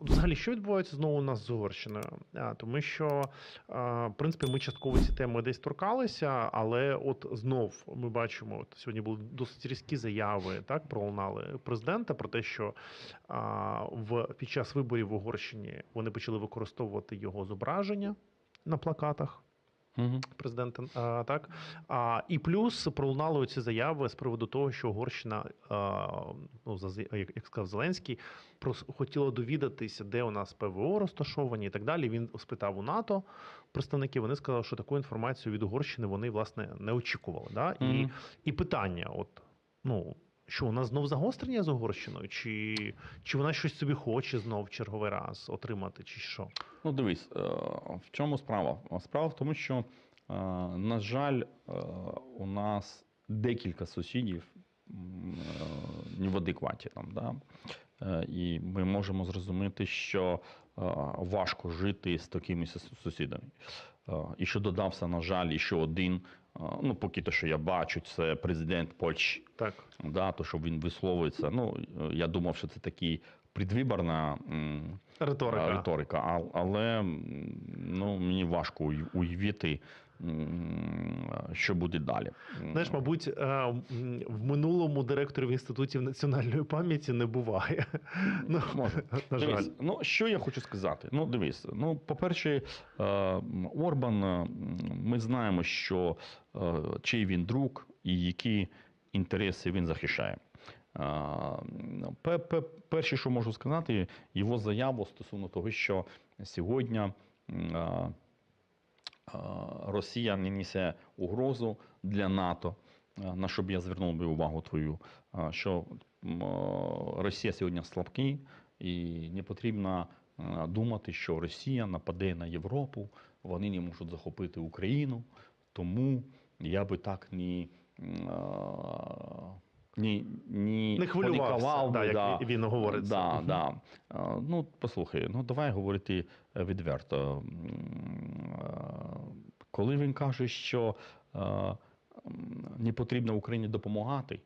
Взагалі, що відбувається знову у нас з Угорщиною? Тому що, в принципі, ми частково ці теми десь торкалися, але от знов ми бачимо, от сьогодні були досить різкі заяви, так пролунали президента про те, що в під час виборів в Угорщині вони почали використовувати його зображення на плакатах Угу. президента. А, так а, і плюс пролунали ці заяви з приводу того, що Угорщина, а, ну за як, як сказав Зеленський, прос, хотіла довідатися, де у нас ПВО розташовані і так далі. Він спитав у НАТО представників. Вони сказали, що таку інформацію від Угорщини вони власне не очікували. Да? І, і питання: от ну. Що у нас знов загострення з Угорщиною? Чи, чи вона щось собі хоче знов черговий раз отримати, чи що? Ну, дивись, е, в чому справа? Справа в тому, що, е, на жаль, е, у нас декілька сусідів в адекваті там, да? І ми можемо зрозуміти, що важко жити з такими сусідами. Е, І що додався, на жаль, що один. е, Ну, поки те, що я бачу, це президент Польщі. Так. Да, то, що він висловується. Ну, е, я думав, що це такий предвиборна Риторика. риторика, але ну, мені важко уявити, що буде далі. Знаєш, мабуть, е, в минулому директорів інститутів національної пам'яті не буває. Ну, Може. на жаль. Дивись, ну що я хочу сказати? Ну, дивись, ну, по-перше, е, Орбан, е, ми знаємо, що чий він друг і які інтереси він захищає. Пе- пе- Перше, що можу сказати, його заяву стосовно того, що сьогодні Росія не несе угрозу для НАТО. Е, На що б я звернув би увагу твою, е, що е, Росія сьогодні слабкі, і не потрібно е, думати, що Росія нападе на Європу, вони не можуть захопити Україну. Тому я би так не, е, ні, ні Не хвилювався, да, як він говорить. Да, да. Е, Ну, послухай, ну давай говорити е, відверто. Коли він каже, що е, не потрібно Україні допомагати,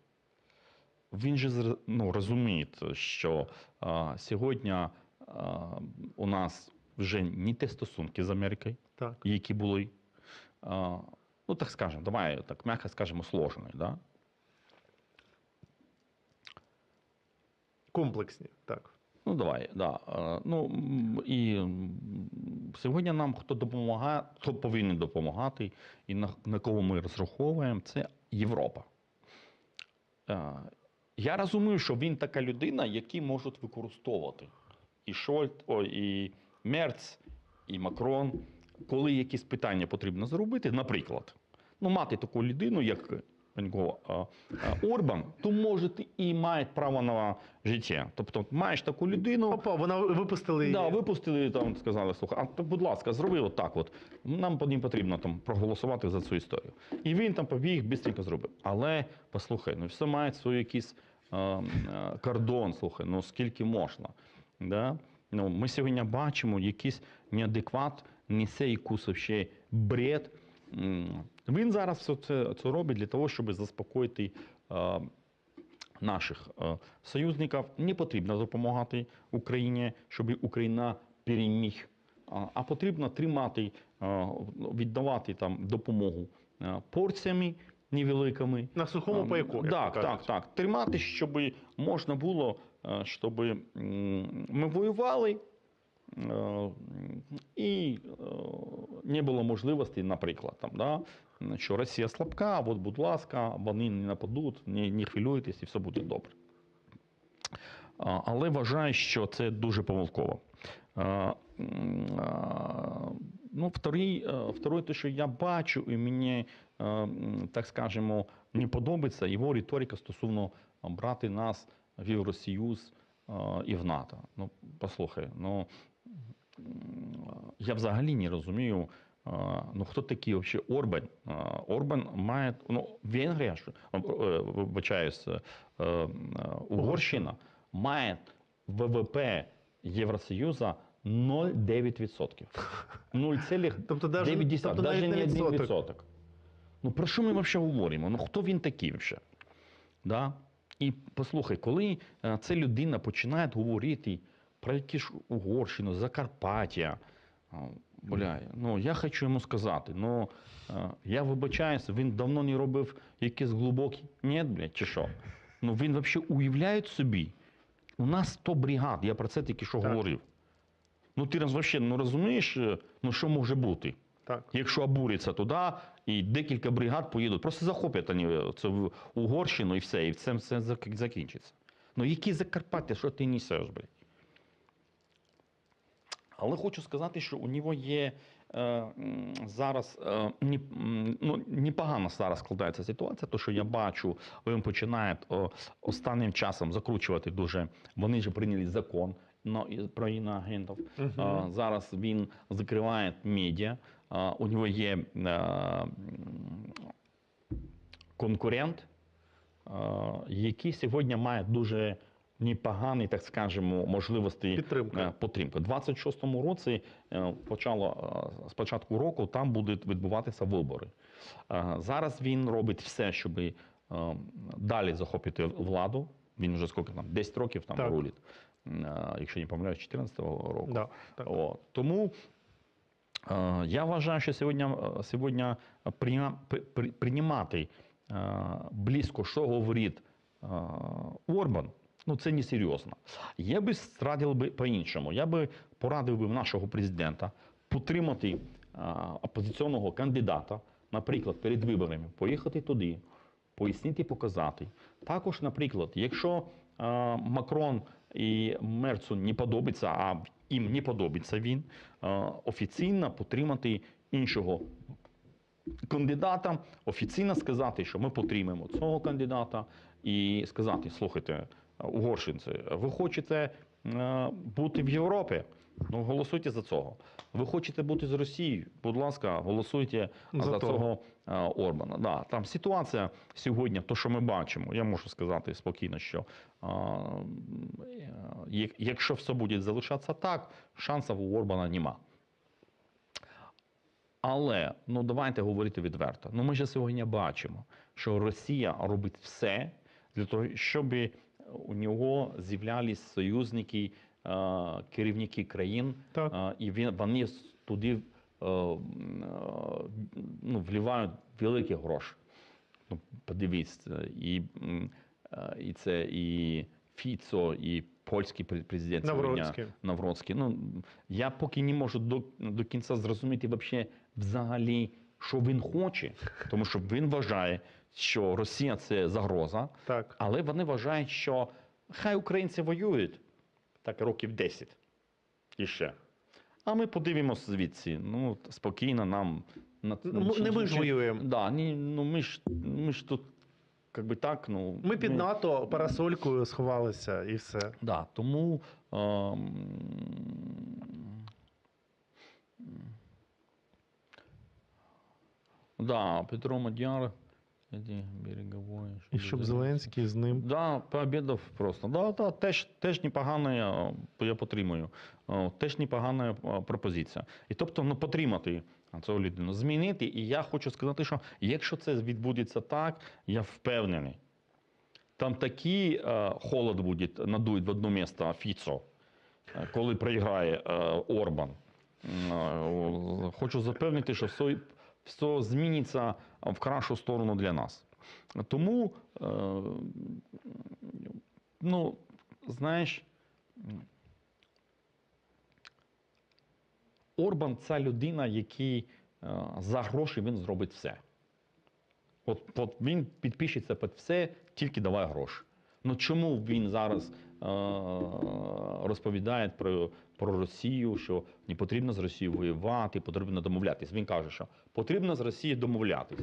він же ну, розуміє, що е, сьогодні е, у нас вже не ті стосунки з Америкою, Так. які були. е, Ну, так скажемо, давай так м'яко скажемо, сложені. Да? Комплексні. Так. Ну, давай, да. Ну, і сьогодні нам хто допомагає, хто повинен допомагати, і на, на кого ми розраховуємо, це Європа. Е, Я розумію, що він така людина, які можуть використовувати і Шольт, о, і Мерц, і Макрон, коли якісь питання потрібно зробити, наприклад, ну, мати таку людину, як Орбан, то може ти і має право на життя. Тобто маєш таку людину, Опа, вона випустили її. Да, випустили там, сказали, слухай, а то, будь ласка, зроби отак. От. Нам по ним потрібно там проголосувати за цю історію. І він там побіг, бистренько зробив. Але послухай, ну все має свій якийсь е, е, кордон, слухай, ну скільки можна. Да? Ну, ми сьогодні бачимо якийсь неадекват, несе якийсь вообще бред. Він зараз все це, це робить для того, щоб заспокоїти. Е, наших е, союзників не потрібно допомагати Україні, щоб Україна переміг. А- А потрібно тримати, е, віддавати там допомогу е, порціями невеликими. На сухому Ем, пайку. як Так, так, так. Тримати, щоб можна було, е, щоб ми воювали. Е, І е, не було можливості, наприклад, там, да, що Росія слабка, от, будь ласка, вони не нападуть, не, не хвилюйтесь і все буде добре. Але вважаю, що це дуже помилково. А, Ну, вторий, е, второе, те, що я бачу, і мені, е, так скажемо, не подобається його риторика стосовно брати нас в Євросоюз е, і в НАТО. Ну, послухай, ну я взагалі не розумію. е, Ну, хто такий взагалі Орбан? Е, Орбан має ну, Венгрія, що е, вибачаюсь, Угорщина має ВВП Євросоюзу 0,9%. 0,9%. Тобто тобто навіть не 1%. відсоток. Ну про що ми взагалі говоримо? Ну хто він такий взагалі? Да? І послухай, коли ця людина починає говорити про які ж Угорщину, Закарпаття. Бля, ну я хочу йому сказати, ну е, я вибачаюся, він давно не робив якісь глибокі. Ні, блядь, чи що? Ну він взагалі уявляє собі. У нас 100 бригад, я про це тільки що Так. говорив. Ну ти взагалі ну, розумієш, е, ну що може бути? Так. Якщо обуриться туди, і декілька бригад поїдуть, просто захоплять вони це в Угорщину і все, і це все закінчиться. Ну які Закарпаття, що ти несеш, блядь? Але хочу сказати, що у нього є е, зараз е, ну, непогано зараз складається ситуація, то що я бачу, він починає о, останнім часом закручувати дуже. Вони ж прийняли закон про іноагентів. Мгм. А, Зараз він закриває медіа. А, У нього є е, конкурент, е, який сьогодні має дуже непогані, так скажемо, можливості е, підтримки. 26-му році е, почало е, з початку року там будуть відбуватися вибори. Зараз він робить все, щоб далі захопити владу. Він вже скільки там 10 років там Так. рулить, якщо не помиляюсь, 14-го року. Да, так. О, тому я вважаю, що сьогодні, сьогодні прийма- при- при- приймати близько, що говорить Орбан, ну це не серйозно. Я би радив би по-іншому. Я би порадив би нашого президента підтримати е, опозиційного кандидата, наприклад, перед виборами, поїхати туди, пояснити, показати. Також, наприклад, якщо е, Макрон і Мерцу не подобається, а їм не подобається він, е, офіційно підтримати іншого кандидата, офіційно сказати, що ми підтримуємо цього кандидата, і сказати: слухайте, угорщинці, ви хочете е, бути в Європі? Ну, голосуйте за цього. Ви хочете бути з Росією? Будь ласка, голосуйте За за, цього е, Орбана. Да, там ситуація сьогодні, то що ми бачимо, я можу сказати спокійно, що е, е, якщо все буде залишатися так, шансів у Орбана нема. Але ну давайте говорити відверто. Ну ми ж сьогодні бачимо, що Росія робить все для того, щоб у нього з'являлись союзники, е, керівники країн, Так. е, і він вони туди е, ну, вливають великі гроші. Ну, подивіться, і, і це і Фіцо, і польський президент. Навроцький. Навроцький. Ну, я поки не можу до, до кінця зрозуміти взагалі, що він хоче, тому що він вважає, що Росія це загроза, Так. але вони вважають, що хай українці воюють так років 10 і ще. А ми подивимося звідси. Ну, спокійно нам. На, Ну, не ми ж воюємо. Да, ні, ну, ми, ж, ми ж тут, як би так, ну. Ми під ну, НАТО парасолькою сховалися і все. Да, тому. ем, да, Петро Мадяр. Эти берегової. І щоб Зеленський з ним. Да, пообідав просто. Да, да, теж, теж непогана, я підтримую. Е, Теж непогана пропозиція. І тобто, ну, потримати цю людину, змінити. І я хочу сказати, що якщо це відбудеться так, я впевнений. Там такий е, холод буде, надують в одне місце Фіцо, е, коли проіграє е, Орбан. Хочу запевнити, що все, зміниться в кращу сторону для нас. Тому, е, ну, знаєш, Орбан це людина, який е, за гроші він зробить все. От, от він підпишеться під все, тільки давай гроші. Ну чому він зараз е, розповідає про, про Росію, що не потрібно з Росією воювати, потрібно домовлятись? Він каже, що потрібно з Росією домовлятись.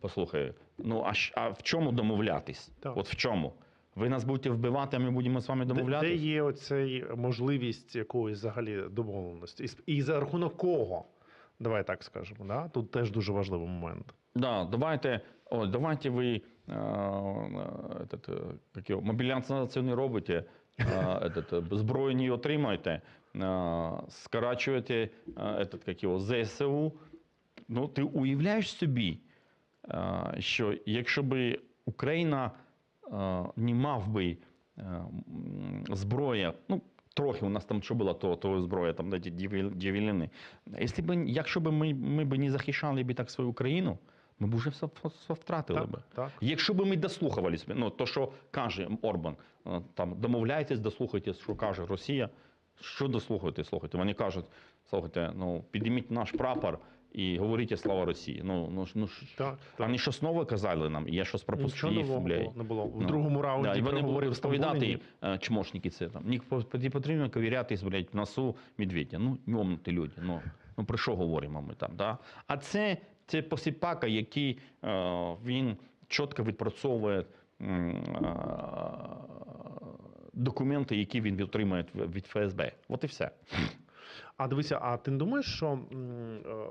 Послухай, ну а, а в чому домовлятись? Так. От в чому? Ви нас будете вбивати, а ми будемо з вами Де, де є оцей можливість якоїсь взагалі домовленості? І, і за рахунок кого? Давай так скажемо. Да? Тут теж дуже важливий момент. Да, давайте, о, давайте ви е, е, этот, е, як його, мобілізацію не робите, е, этот, е, зброю не отримаєте, е, е, этот, як його, ЗСУ. Ну, ти уявляєш собі, що якщо би Україна не мав би зброя, ну, Трохи у нас там що було, то, то зброя, там ті дівелини. Якщо б, якщо б ми, ми б не захищали б так свою країну, ми б вже все, все втратили Так, б. так. Якщо б ми дослухались, ну то що каже Орбан, там домовляйтесь, дослухайтесь, що каже Росія. Що дослухайте, слухайте? Вони кажуть, слухайте, ну підійміть наш прапор і говоріть слава Росії. Ну ну ну Так, так. вони щось нове казали нам, я щось Нічого пропустив. нового не було. В Ну, другому раунді Да, і вони переговорів розповідати, е, чмошники це там. Ні потрібно ковірятись, блядь, в носу медведя. Ну, йомнути люди. Ну, ну про що говоримо ми там? Да? А це, це посіпака, який е, він чітко відпрацьовує е, документи, які він отримує від ФСБ. От і все. А дивися, а ти не думаєш, що е,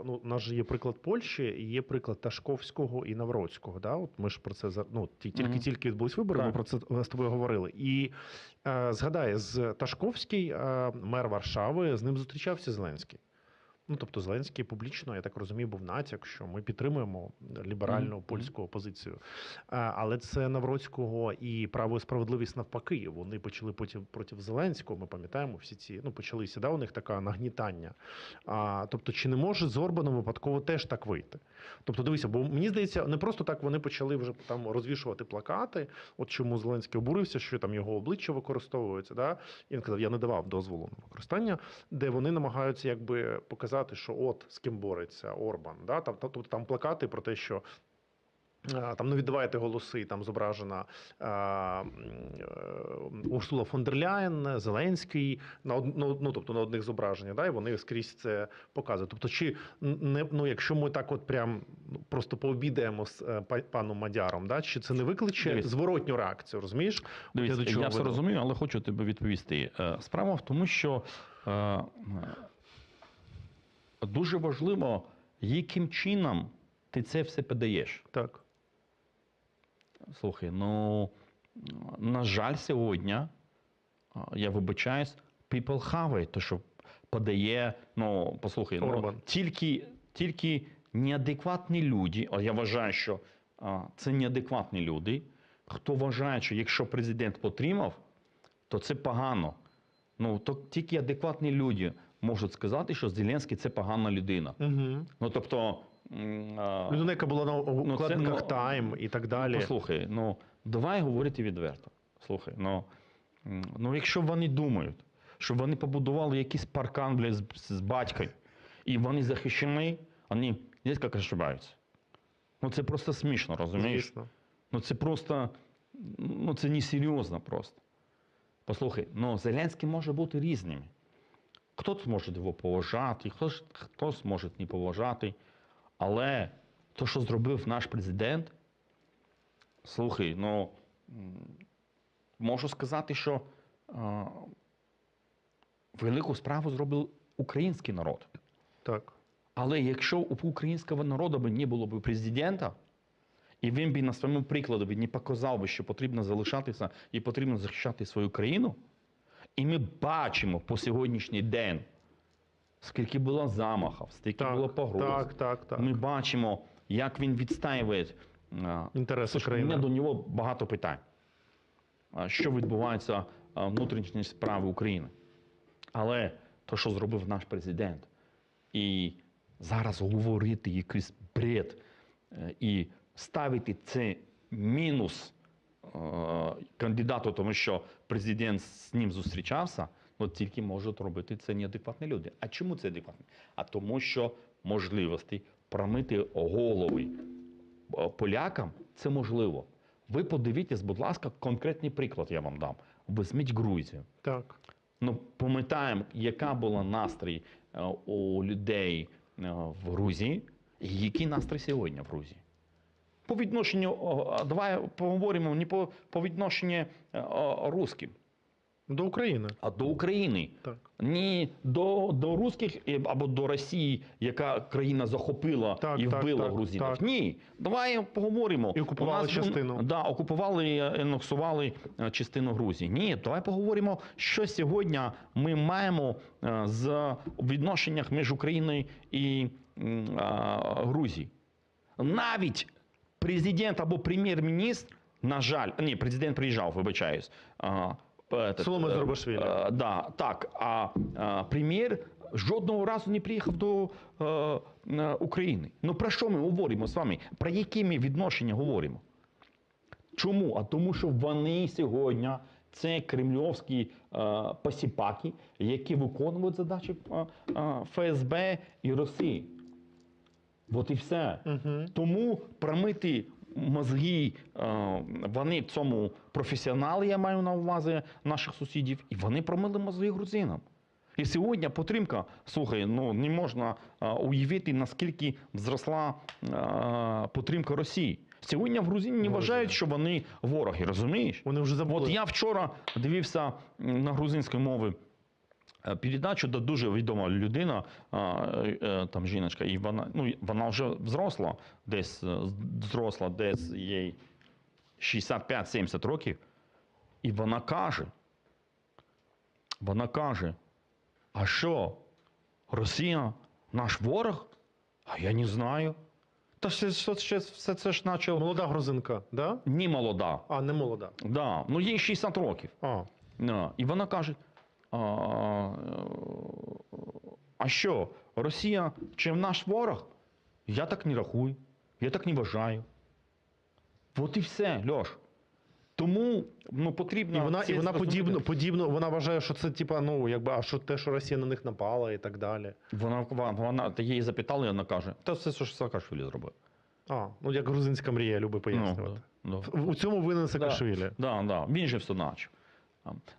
ну, у нас же є приклад Польщі, є приклад Ташковського і Навроцького. Да? От ми ж про це ну, ті- тільки Мгм. тільки відбулись вибори, ми про це з тобою говорили. І е, згадай, з Ташковський е, мер Варшави, з ним зустрічався Зеленський. Ну, тобто Зеленський публічно, я так розумію, був натяк, що ми підтримуємо ліберальну Мгм. польську опозицію. Але це Навроцького і право і справедливість навпаки. Вони почали потім проти Зеленського. Ми пам'ятаємо всі ці ну почалися. Да, у них така нагнітання. А, тобто, чи не може з Орбаном випадково теж так вийти? Тобто, дивися, бо мені здається, не просто так вони почали вже там розвішувати плакати. От чому Зеленський обурився, що там його обличчя використовується. Да? І він казав, я не давав дозволу на використання, де вони намагаються якби показати, що от з ким бореться Орбан. Да? Там, тобто там плакати про те, що. Там не віддавайте голоси, там зображена е, е, Урсула фон дер Ляєн, Зеленський на од- ну, ну, тобто на одних зображеннях, да, і вони скрізь це показують. Тобто, чи не ну, якщо ми так, от прям ну, просто пообідаємо з е, паном Мадяром, да, чи це не викличе Дивись. зворотню реакцію? Розумієш? Дивіться, до я, все розумію, але хочу тобі відповісти. Е, Справа в тому, що дуже важливо, яким чином ти це все подаєш. Так. Слухай, ну на жаль, сьогодні, я вибачаюсь, people have it, то що подає, ну, послухай, ну, тільки, тільки неадекватні люди, а я вважаю, що а, це неадекватні люди, хто вважає, що якщо президент потримав, то це погано. Ну, то тільки адекватні люди можуть сказати, що Зеленський це погана людина. Угу. Ну, тобто, Людина, яка була на укладниках ну, Тайм і так далі. Послухай, ну давай говорити відверто. Слухай, ну, ну якщо вони думають, що вони побудували якийсь паркан бля, з, з батьком, і вони захищені, вони як ошибаються. Ну це просто смішно, розумієш? Звісно. Ну це просто, ну це несерйозно просто. Послухай, ну Зеленський може бути різним. Хтось може його поважати, хтось, хтось може не поважати. Але то, що зробив наш президент, слухай, ну можу сказати, що а, велику справу зробив український народ. Так. Але якщо у українського народу би не було б президента, і він би на своєму прикладі не показав би, що потрібно залишатися і потрібно захищати свою країну, і ми бачимо по сьогоднішній день, скільки було замахів, скільки Так, було погроз. так, так, так. Ми бачимо, як він відстаює Інтереси Слушай, у мене до нього багато питань. Що відбувається а, внутрішні справи України? Але то, що зробив наш президент, і зараз говорити якийсь бред е, і ставити це мінус е, кандидату, тому що президент з ним зустрічався, ну тільки можуть робити це неадекватні люди. А чому це адекватні? А тому, що можливості промити голови е, полякам це можливо. Ви подивіться, будь ласка, конкретний приклад я вам дам. Візьміть Грузію. Так. Ну, пам'ятаємо, яка була настрій е, у людей е, в Грузії, і який настрій сьогодні в Грузії. По відношенню, давай поговоримо не по, по відношенню е, русським, До України. а до України. Так. Ні до, до русських е, або до Росії, яка країна захопила Так, і вбила так, грузинів. так. Ні, давай поговоримо. І окупували нас, частину. Да, окупували і анексували е, частину Грузії. Ні, давай поговоримо, що сьогодні ми маємо з відношеннях між Україною і а, Грузією. Навіть президент або прем'єр-міністр, на жаль, ні, президент приїжджав, вибачаюсь. а, этот, Соломон е, Зурабашвілі. е, да, так, а, а прем'єр жодного разу не приїхав до е, е, України. Ну про що ми говоримо з вами? Про які ми відношення говоримо? Чому? А тому, що вони сьогодні це кремльовські е, посіпаки, які виконують задачі е, е, ФСБ і Росії. От і все. Угу. Тому промити мозги е, вони цьому професіонали, я маю на увазі наших сусідів, і вони промили мозги грузинам. І сьогодні підтримка, слухай, ну не можна е, уявити, наскільки зросла е, підтримка Росії. Сьогодні в Грузині не вважають, що вони вороги, розумієш? Вони вже забули. От я вчора дивився на грузинській мові передачу, де дуже відома людина, е, там жіночка, і вона, ну, вона вже взросла, десь е, зросла, десь їй 65-70 років. І вона каже, вона каже, а що, Росія наш ворог? А я не знаю. Та все, все, все, все це ж наче Молода грузинка, да? не молода. А, не молода. Да, ну їй 60 років. А, Да. І вона каже: а, що, Росія чи наш ворог? Я так не рахую, я так не вважаю. От і все, Льош. Тому ну, потрібно. і вона, і вона подібно, подібно, вона вважає, що це типа, ну, якби, а що те, що Росія на них напала і так далі. Вона, вона, вона та її запитали, і вона каже: та все, що Саакашвілі зробив. А, ну як грузинська мрія любить пояснювати. Ну, да. В- У цьому винен Саакашвілі. Да, да. Він же все начав.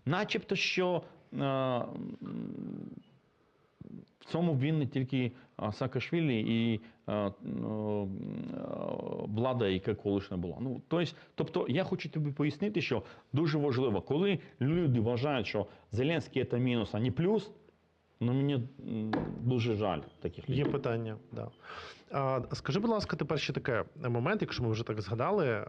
Начебто, що в цьому винні тільки а, Саакашвілі і е, е, влада, яка колишня була. Ну, тобто, тобто, я хочу тобі пояснити, що дуже важливо, коли люди вважають, що Зеленський це мінус, а не плюс, ну мені дуже жаль таких людей. Є питання, да. А, скажи, будь ласка, тепер ще таке момент, якщо ми вже так згадали.